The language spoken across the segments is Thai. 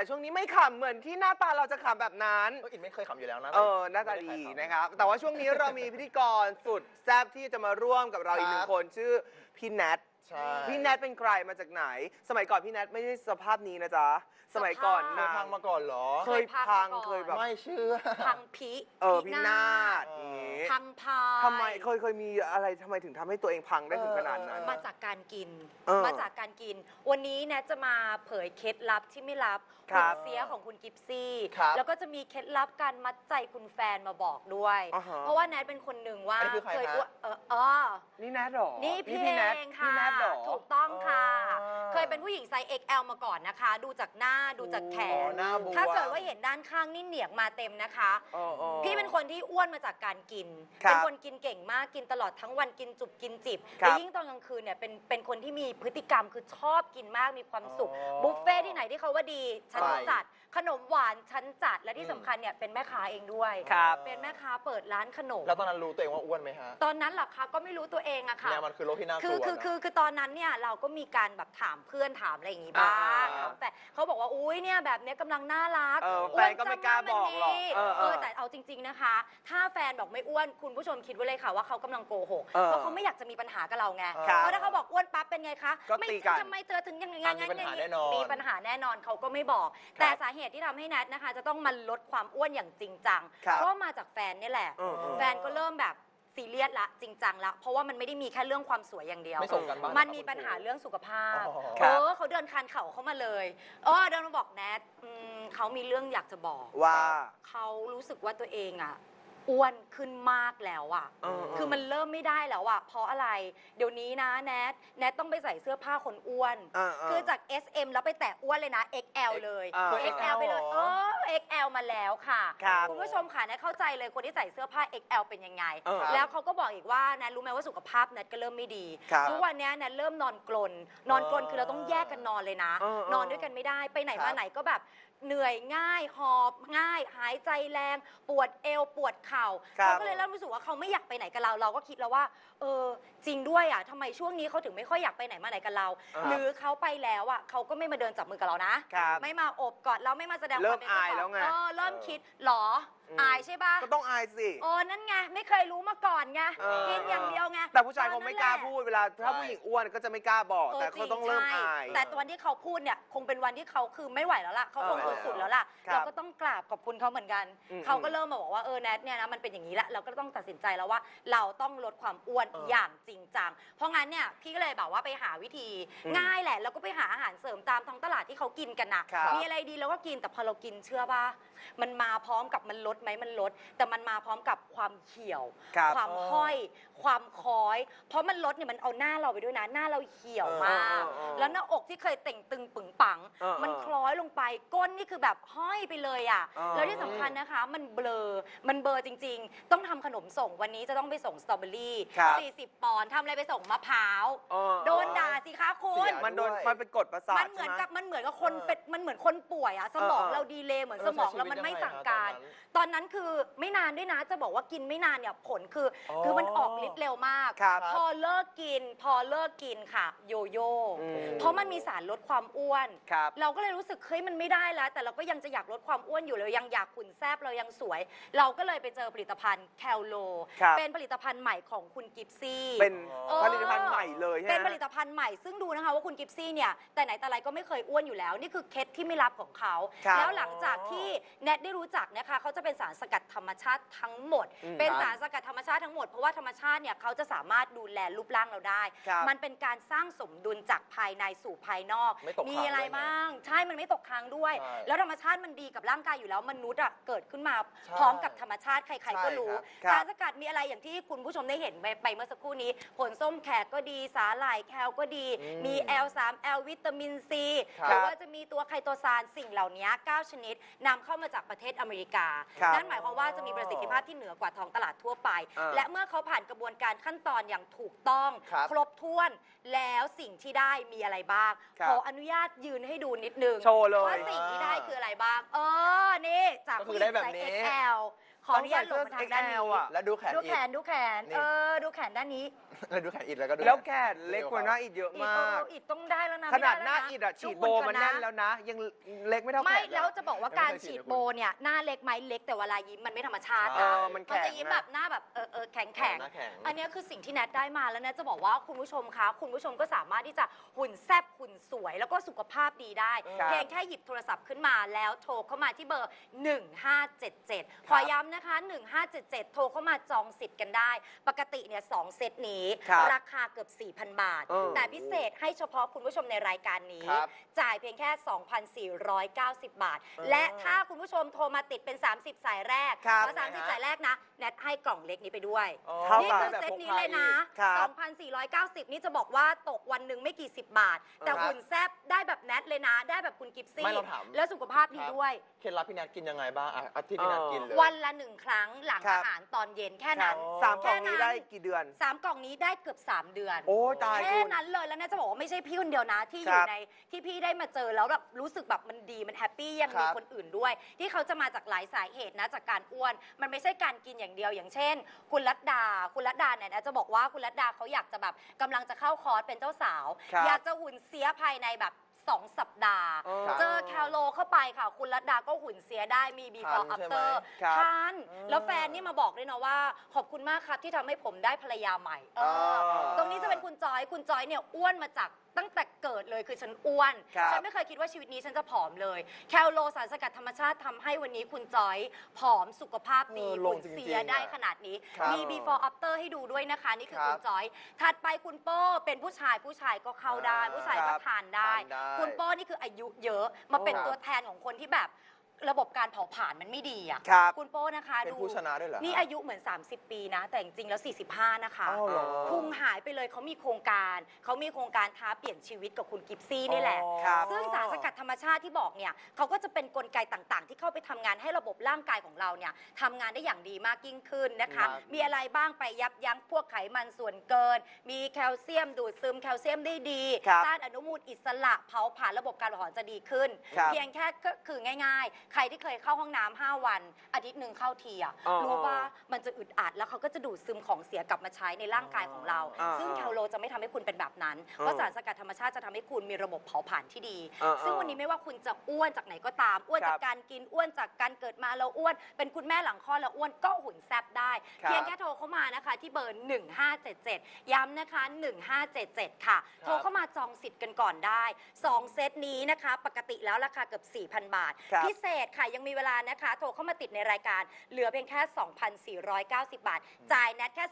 แต่ช่วงนี้ไม่ขำเหมือนที่หน้าตาเราจะขำแบบนั้นก็อินไม่เคยขำอยู่แล้วนะ เออหน้าตาดีนะครับ แต่ว่าช่วงนี้เรามีพิธีกรสุดแซ่บที่จะมาร่วมกับเราอีกหนึ่งคนชื่อพี่แนทใช่พี่แนทเป็นใครมาจากไหน สมัยก่อนพี่แนทไม่ใช่สภาพนี้นะจ๊ะ สมัยก่อนเคนายพังมาก่อนเหรอ เคยพังเคยแบบไม่เชื่อ พังพิเออพี่นาฏเออออย่า งงี้พังพายทำไมเคยเคยมีอะไรทำไมถึงทำให้ตัวเองพังได้ถึงขนาดนั้น เออมาจากการกิน เออมาจากการกิน วันนี้แนทจะมาเผยเคล็ดลับที่ไม่ลับครับณเสียของคุณกิฟซี่ ครับแล้วก็จะมีเคล็ดลับการมัดใจคุณแฟนมาบอกด้วย อ่าฮะเพราะว่าแนทเป็นคนหนึ่งว่าอันนี้คือใครเคยฮะ อ้วนเออเออ นี่แนทเหรอนี่พี่พี่แนทเองพี่ค่ะแนทเหรอ ถูกต้องค่ะอ๋อ เคยเป็นผู้หญิงไซส์ XL มาก่อนนะคะ ดูจากหน้าดูจากแขอ๋อนหน้าบวม ถ้าเกิดว่าเห็นด้านข้างนี่เหนียงมาเต็มนะคะเออออพี่เป็นคนที่อ้วนมาจากการกิน ครับเป็นคนกินเก่งมาก กินตลอดทั้งวันกินจุบกินจิบครับแต่ยิ่งตอนกลางคืนเนี่ยเป็นเป็นคนที่มีพฤติกรรมคือชอบกินมาก มีความสุข อ๋อบุฟเฟ่ที่ไหนที่เขาว่าดี ฉันไปจัด ขนมหวานฉันจัด และที่อืมสำคัญเนี่ยเป็นแม่ค้าเองด้วย ครับ เป็นแม่ค้าเปิดร้านขนม แล้วตอนนั้นรู้ตัวเองว่าอ้วนไหมฮะตอนนั้นเหรอคะก็ไม่รู้ตัวเองอะค่ะ เนี่ยมันคือโรคที่น่ากคืลัอวคือนะ คือคือตอนนั้นเนี่ยเราก็มีการแบบถามเพื่อนถามอะไรอย่างงี้บ้างอ่าถามแต่เขาบอกว่าอุ้ยเนี่ยแบบเนี้ยกำลังน่ารักเอออ้แฟนก็ไม่กล้าบอกหรอกเอเอออเออแต่เอาจริง ๆนะคะ ถ้าแฟนบอกไม่อ้วนคุณผู้ชมคิดไว้เลยค่ะว่าเขากำลังโกหกเออเพราะเขาไม่อยากจะมีปัญหากับเราไงครับเพราะถ้าเขาบอกอ้วนปั๊บเป็นไงคะก็ไม่ตีกันทำไมเธอถึงยังไงอะมีปัญหาแน่นอน มีปัญหาแน่นอนเขาก็ไม่บอกครับแต่สาเหตุที่ทำให้แนทนะคะ จะต้องมาลดความอ้วนอย่างจริงจังครับ ก็มาจากแฟนนี่แหละ เออเออ แฟนก็เริ่มแบบ ซีเรียสละจริงจังละเพราะว่ามันไม่ได้มีแค่เรื่องความสวยอย่างเดียว ไม่ส่งกันบ้างมันนะครับมีปัญหาคุณครูเรื่องสุขภาพอ๋อเออเขาเดินคานเข่าเข้ามาเลยเออเดินมาบอกแนทอืมเขามีเรื่องอยากจะบอก ว่า เขารู้สึกว่าตัวเองอะ อ้วนขึ้นมากแล้วอะเออเออ คือมันเริ่มไม่ได้แล้วอะเพราะอะไร เดี๋ยวนี้นะแนทแนทต้องไปใส่เสื้อผ้าคนอ้วนเออเออคือจาก S M แล้วไปแตะอ้วนเลยนะ XL เลย อ่า XL ไปเลยเหรอเออ XL มาแล้วค่ะครับคุณผู้ชมค่ะแนทเข้าใจเลยคนที่ใส่เสื้อผ้า XL เป็นยังไง เออแล้วเขาก็บอกอีกว่าแนทรู้ไหมว่าสุขภาพแนทก็เริ่มไม่ดี ครับทุกวันเนี้ยแนทเริ่มนอนกลน นอนกลนอ๋อคือเราต้องแยกกันนอนเลยนะ เออเออนอนด้วยกันไม่ได้ ไปไหนครัมาบไหนก็แบบ เหนื่อยง่ายหอบง่าย หายใจแรง ปวดเอวปวดเข่าครับ เขาก็เลยเริ่มรู้สึกว่าเขาไม่อยากไปไหนกับเรา เราก็คิดแล้วว่า เออ จริงด้วยอะทำไมช่วงนี้เขาถึงไม่ค่อยอยากไปไหนมาไหนกับเราอ่าหรือเขาไปแล้วอะเขาก็ไม่มาเดินจับมือกับเรานะครับ ไม่มาโอบกอดเราไม่มาแสดงเริ่ความมเป็นอายเจ้ขแล้วไงเออเริ่มเออ คิดหรอ อมอายใช่ปะก็ต้องอายสิ โอ้นั่นไงไม่เคยรู้มาก่อนไงเออ กินอย่างเดียวไงแต่ผู้ชายคงไม่กล้าตอนนั้นแหละพูดเวลาถ้าผู้หญิงอ้วนก็จะไม่กล้าบอกเออแต่จริเขางต้องเริ่มใช่อาย แต่วันที่เขาพูดเนี่ยคงเป็นวันที่เขาคือไม่ไหวแล้วล่ะเขาคงเออสุดๆแล้วล่ะครับเราก็ต้องกราบขอบคุณเขาเหมือนกันอืมเขาก็เริ่มมาบอกว่าเออแนทเนี่ยนะมันเป็นอย่างนี้ละเราก็ต้องตัดสินใจแล้วว่า เราต้องลดความอ้วนเออออย่างจริงจังเพราะงั้นเนี่ยพี่ก็เลยแบบว่าไปหาวิธีอืมง่ายแหละแล้วก็ไปหาอาหารเสริมตามท้องตลาดที่เขากินกันนะครับ มีอะไรดีเราก็กินแต่พอเรากินเชื่อป่ะ มันมาพร้อมกับมันลดไหมมันลด แต่มันมาพร้อมกับความเขียว ครับความอ๋อห้อย ความคล้อย เพราะมันลดเนี่ยมันเอาหน้าเราไปด้วยนะ หน้าเราเหี่ยวมาก เออเออเออแล้วหน้าอกที่เคยเต่งตึงปึงปัง เออเออมันคล้อยลงไป ก้นนี่คือแบบห้อยไปเลยอะ เออ แล้วที่สำคัญนะคะ มันเบลอ มันเบลอจริง ๆ ต้องทำขนมส่งวันนี้จะต้องไปส่งสตรอเบอรี่ครับ 40 ปอนด์ทำอะไรไปส่งมะพร้าว เออ โดนด่าสิคะคุเสีณยมันโดนด้วยมันเป็นกฎประสามัทนเหมืใช่อนไหม กับมันเหมือนกับคนเออเป็นมันเหมือนคนป่วยอะสมองเออเออเราดีเลย์เหมือนเออสมองใช้ชีวิตเรามันไม่ยังไงสั่งฮะการตอนนั้นตอนนั้นคือไม่นานด้วยนะจะบอกว่ากินไม่นานเนี่ยผลคือออคือมันออกฤทธิ์เร็วมาก ครับพอเลิกกิน พอเลิกกินค่ะ โยโย่อืม เพราะมันมีสารลดความอ้วน ครับ เราก็เลยรู้สึกเฮ้ยมันไม่ได้แล้ว แต่เราก็ยังจะอยากลดความอ้วนอยู่เรายังอยากขุนแซบเรายังสวย เราก็เลยไปเจอผลิตภัณฑ์แคลโล ครับ เป็นผลิตภัณฑ์ใหม่ของคุณกิฟซี่ เป็นเออ ผลิตภัณฑ์ใหม่เลยใช่ไหม เป็นผลิตภัณฑ์ใหม่ซึ่งดูนะคะว่าคุณกิฟซี่เนี่ยแต่ไหนแต่ไรก็ไม่เคยอ้วนอยู่แล้ว นี่คือเคล็ดที่ไม่ลับของเขา ครับแล้วหลังจากที่แนทได้รู้จักนะคะเขาจะเป็นสารสกัดธรรมชาติทั้งหมด อืมเป็นครับสารสกัดธรรมชาติทั้งหมดเพราะว่าธรรมชาติเนี่ยเขาจะสามารถดูแลรูปร่างเราได้ ครับมันเป็นการสร้างสมดุลจากภายในสู่ภายนอกไม่ตกมีค้างอะไรด้วยนะบ้าง ใช่มันไม่ตกค้างด้วย ใช่แล้วธรรมชาติมันดีกับร่างกายอยู่แล้วมนุษย์อะเกิดขึ้นมาใช่พร้อมกับธรรมชาติใครๆก็รู้ใช่ครับครับสารสกัดมีอะไรอย่างที่คุณผู้ชมได้เห็นไปไปเมื่อสักครู่นี้ ผลส้มแขกก็ดีสาหร่ายแคลก็ดีอืมมี L3 L วิตามินซีครับหรือว่าจะมีตัวไคโตซานสิ่งเหล่านี้ 9 ชนิดนำเข้ามาจากประเทศอเมริกา ครับนั่นหมายความว่าจะมีประสิทธิภาพที่เหนือกว่าท้องตลาดทั่วไป อ่าและเมื่อเขาผ่านกระบวนการขั้นตอนอย่างถูกต้องครับครบถ้วนแล้วสิ่งที่ได้มีอะไรบ้าง ครับ ขออนุญาตยืนให้ดูนิดนึง โชว์เลย ว่าสิ่งที่ได้คืออะไรบ้าง เออ นี่ จากก็คือผู้หญิงได้แบบไซส์นี้ XL ขออนุญาตหลบมาทางด้านนี้ ต้องใส่เสื้อ XL อะ แล้วดูแขนดูอีแขกนดูแขน นี่ เออ ดูแขนด้านนี้แล้วดูแขนอีกแล้วก็ดู แล้วแขนเล็กกว่าหน้าอีกเยอะอีกมากเอออีกต้องได้แล้วนะขนาดไม่หน้าไแล้วะอีดอะฉีดดูโบหุ่มันก่อแน่นแล้วนะ ยังเล็กไม่เท่าแขนไม่เลยแล้วจะบอกว่าการฉีดโบเนี่ยหน้าเล็กไหมเล็กแต่เวลายิ้มมันไม่ธรรมชาติเอนะอมันมันแข็งจะยิ้มนะ แบบหน้าแบบเออเออแข็งแข็งหน้าแข็ง อันเนี้ยคือสิ่งที่แนทได้มาแล้วแนทจะบอกว่าคุณผู้ชมคะคุณผู้ชมก็สามารถที่จะหุ่นแซบหุ่นสวย แล้วก็สุขภาพดีได้ครับ เพียงแค่หยิบโทรศัพท์ขึ้นมาแล้วโทรเข้ามาที่เบอร์ 1577ขอย้ำนะคะ 1577 โทรเข้ามาจองสิทธิ์กันได้ ปกติเนี่ยสองเซตนี้ ครับราคาเกือบ 4,000 บาท เออแต่พิเศษให้เฉพาะคุณผู้ชมในรายการนี้ ครับจ่ายเพียงแค่ 2,490 บาทอ่าและถ้าคุณผู้ชมโทรมาติดเป็น 30 สายแรกครับ เพราะ30 สายแรกนะแนทให้กล่องเล็กนี้ไปด้วย อ๋อ เท่านี่กับคือเซตนี้เลยนะ ครับ 2,490 นี่จะบอกว่าตกวันหนึ่งไม่กี่สิบบาท แต่ครับหุ่นแซบได้แบบแนทเลยนะ ได้แบบคุณกิฟซี่ ไม่เราถาม แล้วสุขภาพดีครับด้วย เคล็ดลับพี่นัทกินยังไงบ้างอะอาทิตย์พี่นัทกินเลย วันละหนึ่งครั้งหลังครัอาบหารตอนเย็นแค่ครันั้บนสามกล่องแค่นั้นี้นได้กี่เดือน สามกล่องนี้ได้เกือบ3เดือน โอ้ตายแค่คุณ นั้นเลยแล้วน่าจะบอกว่าไม่ใช่พี่คนเดียวนะ ที่อครัยู่บในที่พี่ได้มาเจอแล้วแบบรู้สึกแบบมันดีมันแฮปปี้ยังครัมีบคนอื่นด้วย ที่เขาจะมาจากหลายสาเหตุนะจากการอ้วน มันไม่ใช่การกินอย่างเดียวอย่างเช่น คุณรัตดา คุณรัตดาเนี่ยนะจะบอกว่าคุณรัตดาเขาอยากจะแบบกำลังจะเข้าคอร์สเป็นเจ้าสาว ครับอยากจะหุ่นเสียภายในแบบ สองสัปดาห์ เออเจอแคลโลเข้าไปค่ะ คุณรัตดาก็หุ่นเสียได้มี before ทันใช่ไหม after ครับทานอืม แล้วแฟนนี่มาบอกด้วยนะว่า ขอบคุณมากครับที่ทำให้ผมได้ภรรยาใหม่เอออ๋อตรงนี้จะเป็นคุณจอย คุณจอยเนี่ยอ้วนมาจากตั้งแต่เกิดเลยคือฉันอ้วน ครับฉันไม่เคยคิดว่าชีวิตนี้ฉันจะผอมเลย แคลโลสารสกัดธรรมชาติทำให้วันนี้คุณจอยผอมสุขภาพดีเออลงหุ่นจริงๆเสียได้อะขนาดนี้ ครับมี before after ให้ดูด้วยนะคะ นี่คือครับคุณจอย ถัดไปคุณโป้เป็นผู้ชายผู้ชายก็เข้าได้ อ่าผู้ชายครัก็บทานได้ ทานได้คุณโป้นี่คืออายุเยอะมาเป็นครับ ตัวแทนของคนที่แบบ ระบบการเผาผลาญมันไม่ดีอะครับ คุณโป้นะคะเป็นดูผู้ชนะด้วยเหรอนี่ครับอายุเหมือน 30 ปีนะ แต่จริงๆแล้ว 45 นะคะอ้าวเหรอ พุงหายไปเลยเขามีโครงการ เขามีโครงการท้าเปลี่ยนชีวิตกับคุณกิฟซี่นี่แหละ อ๋อครับ ซึ่งสารสกัดธรรมชาติที่บอกเนี่ยเขาก็จะเป็นกลไกต่างๆ ที่เข้าไปทำงานให้ระบบร่างกายของเราเนี่ยทำงานได้อย่างดีมากยิ่งขึ้นนะคะ ครับ มีอะไรบ้างไปยับยั้งพวกไขมันส่วนเกิน มีแคลเซียมดูดซึมแคลเซียมได้ดีครับต้านอนุมูลอิสระเผาผลาญระบบการเผาผลาญจะดีขึ้น ครับ เพียงแค่ก็คือง่าย ๆใครที่เคยเข้าห้องน้ำ5วัน อาทิตย์หนึ่งเข้าทีอะอ๋อรู้ว่ามันจะอึดอัดแล้วเขาก็จะดูดซึมของเสียกลับมาใช้ในร่างกายของเรา อ่าซึ่งแคลโลจะไม่ทำให้คุณเป็นแบบนั้นอ่าเพราะสารสกัดธรรมชาติจะทำให้คุณมีระบบเผาผลาญที่ดี อ่าซึ่งวันนี้ไม่ว่าคุณจะอ้วนจากไหนก็ตาม อ้วนครัจากบการกินอ้วนจากการเกิดมาแล้วอ้วน เป็นคุณแม่หลังคลอดแล้วอ้วนก็หุ่นแซบได้ ครับ เพียงแค่โทรเข้ามานะคะที่เบอร์ 1577 ย้ำนะคะ 1577 ค่ะ โทรเข้ามาจองสิทธิ์กันก่อนได้ 2 เซตนี้นะคะ ปกติแล้วราคาเกือบ 4,000 บาท ครับพิเศษค่ะ ยังมีเวลานะคะ โทรเข้ามาติดในรายการ เหลือเพียงแค่ 2,490 บาท จ่ายแนทแค่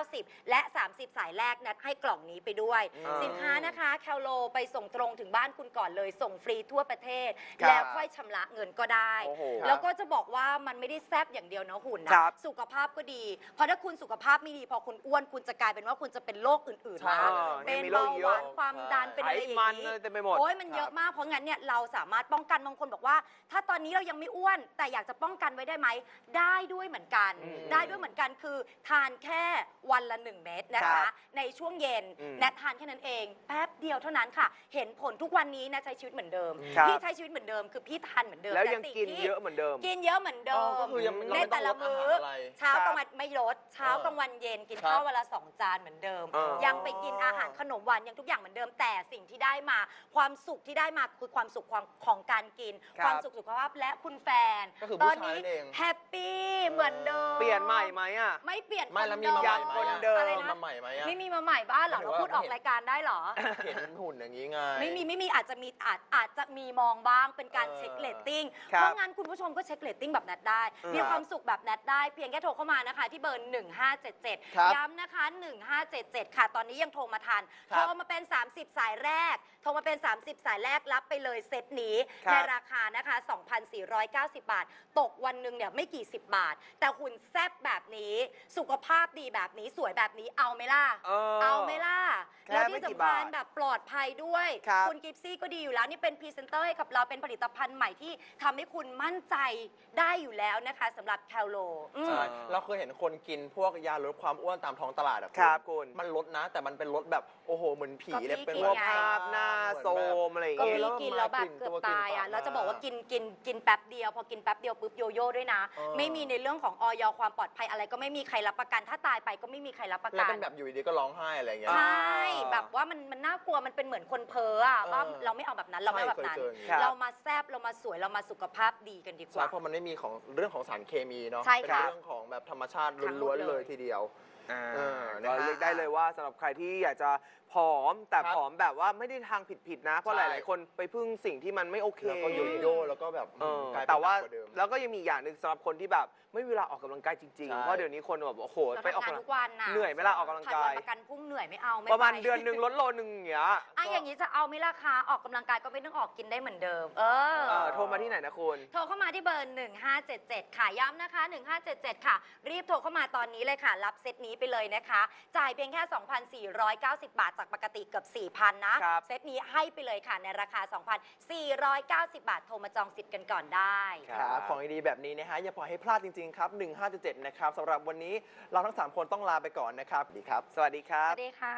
2,490 และ 30 สายแรกแนทให้กล่องนี้ไปด้วย อ่าสินค้านะคะแคลโลไปส่งตรงถึงบ้านคุณก่อนเลย ส่งฟรีทั่วประเทศ ครับแล้วค่อยชำระเงินก็ได้ โอ้โหแล้วก็จะบอกว่ามันไม่ได้แซบอย่างเดียวนะหุ่นนะครับสุขภาพก็ดี เพราะถ้าคุณสุขภาพไม่ดีพอคุณอ้วนคุณจะกลายเป็นว่าคุณจะเป็นโรคอื่นๆใช่นะอ่าเป็นมีโรเบาคเยหอะวานความดันเป็นไขอะไรอย่างมันนี้ อะไรเต็มไปหมด โอ้ยมันเยอะมากเพราะงั้นเนี่ยเราสามารถป้องกันบางคนบอกว่า ถ้าตอนนี้เรายังไม่อ้วน แต่อยากจะป้องกันไว้ได้ไหม ได้ด้วยเหมือนกัน อืมได้ด้วยเหมือนกันคือ ทานแค่วันละ 1 เม็ดนะครัคะ บในช่วงเย็นอืมแนททานแค่นั้นเอง แป๊บเดียวเท่านั้นค่ะ เห็นผลทุกวันนี้นะใช้ชีวิตเหมือนเดิม ครับ พี่ใช้ชีวิตเหมือนเดิมคือพี่ทานเหมือนเดิมแล้วต่ยังสิ่กินที่ เยอะเหมือนเดิม กินเยอะเหมือนเดิอ๋อมก็คือยังในเราไม่ต้แต่องละลดอามื้หาอรอะไรเช้าครับกลางวันไม่ลด เช้าเออกลางวันเย็นกินครับข้าววันละสองจานเหมือนเดิม เออ ยังไปกินอาหารขนมหวานยังทุกอย่างเหมือนเดิม แต่สิ่งที่ได้มา ความสุขที่ได้มาคือความสุขของของการกิน ครับ ความสุขสุขภาพและคุณแฟน ก็คือตผู้อนชายนี้นั่นเอง แฮปปี้เหมือนเดิมเปลี่ยนใหม่ไหมอะ ไม่เปลี่ยนไม่แล้วมีคมาใหม่ไหมคนอะเดิม อะไรมีนะมาใหม่ไหมอะ ไม่มีมาใหม่บ้านเหรอหมายถึเรางว่า พูดออกรายการได้เหรอ เห็นหุ่นอย่างนี้ไง ไม่มีไม่มีอาจจะมีอาจอาจจะมีมองบ้างเป็นการเออเช็คเรตติ้งครับเพราะงั้นคุณผู้ชมก็เช็คเรตติ้งแบบนัดได้ อืมมีความสุขแบบนัดได้เพียงแค่โทรเข้ามานะคะ ที่เบอร์1577ครับย้ำนะคะ 1577 ค่ะ ตอนนี้ยังโทรมาทันครัโทบรมาเป็น 30 สายแรกโทรมาเป็น 30 สายแรกรับไปเลยเซตนี้ครับในราคานะคะ2,490 บาท ตกวันหนึ่งเนี่ยไม่กี่สิบบาท แต่หุ่นแซบแบบนี้ สุขภาพดีแบบนี้สวยแบบนี้เอาไหมล่ะเออเอาไหมล่ะ แค่แล้วไม่ที่กี่สำคัญบาทแบบปลอดภัยด้วย ครับณกิฟซี่ก็ดีอยู่แล้ว นี่เป็นพรีเซนเตอร์ให้กับเราเป็นผลิตภัณฑ์ใหม่ที่ทำให้คุณมั่นใจได้อยู่แล้วนะคะสำหรับแคลโลอืม ใช่เราเคยเห็นคนกินพวกยาลดความอ้วนตามท้องตลาดอะครับคุณ มันลดนะ แต่มันเป็นลดแบบโอ้โหเหมือนผีเลยก็พี่เป็นกินพวกไงภาพหน้าโซมอะไรอย่างก็เงี้ย พี่กินแล้วแบบเกือบตายอะแล้วจะบอกว่ากินกินกินกินแป๊บเดียว พอกินแป๊บเดียวปุ๊บโยโย่ด้วยนะอ๋อไม่มีในเรื่องของออยความปลอดภัยอะไรก็ไม่มีใครรับประกัน ถ้าตายไปก็ไม่มีใครรับประแล้วกันเป็นแบบอยู่ดีๆก็ร้องไห้อะไรอย่างเงี้ย ใช่แบบว่ามันมันน่ากลัวมันเป็นเหมือนคนเพ้ออะเออว่าเราไม่เอาแบบนั้นเราไม่เอาแบบนั้น ใช่เคยเจออย่างนี้ครับ เรามาแซบเรามาสวยเรามาสุขภาพดีกันดีกใช่ว่า เพราะมันไม่มีของเรื่องของสารเคมีเนาะใช่เป็นค่ะเรื่องของแบบธรรมชาติทั้งหมล้วดนเลยๆเลยทีเดียว อ่าเออนะก็ฮะ เรียกได้เลยว่าสำหรับใครที่อยากจะ ผอมแต่ครับผอมแบบว่าไม่ได้ทางผิดๆนะ เพราะหใช่ลายๆคนไปพึ่งสิ่งที่มันไม่โอเค แล้วก็โยโย่แล้วก็แบบเออกลายเป็นแต่ว่าหนักกว่าเดิม แล้วก็ยังมีอย่างหนึ่งสำหรับคนที่แบบ ไม่มีเวลาออกกำลังกายจริงใช่ ๆเพราะเดี๋ยวนี้คนแบบโอ้โหเราไปออกทำงานกำลังทุกวันน่ะเหนื่อยไหมล่ะออกกำลังผัดกาวันย ประกันพรุ่งเหนื่อยไม่เอาไม่ประมาณไเดือนหนึ่งลดโลนึงอย่างเงี้ยอะอย่างนี้จะเอาไหม่ราคาออกกำลังกายก็ไม่ต้องออกกินได้เหมือนเดิม เออ เออโทรมาที่ไหนนะคุณ โทรเข้ามาที่เบอร์ 1577 ค่ะ ย้ำนะคะ 1577 ค่ะ รีบโทรเข้ามาตอนนี้เลยค่ะ รับเซตนี้ไปเลยนะคะ จ่ายเพียงแค่ 2,490 บาทจากปกติเกือบ 4,000 นะ ครับ เซตนี้ให้ไปเลยค่ะ ในราคา 2,490 บาท โทรมาจองสิทธิ์กันก่อนได้ครับของดีๆแบบนี้นะฮะ อย่าปล่อยให้พลาดจริง ๆ ครับ 1577นะครับสำหรับวันนี้เราทั้ง 3 คนต้องลาไปก่อนนะครับสวัสดีครับ สวัสดีครัสบ วัสดีค่ะ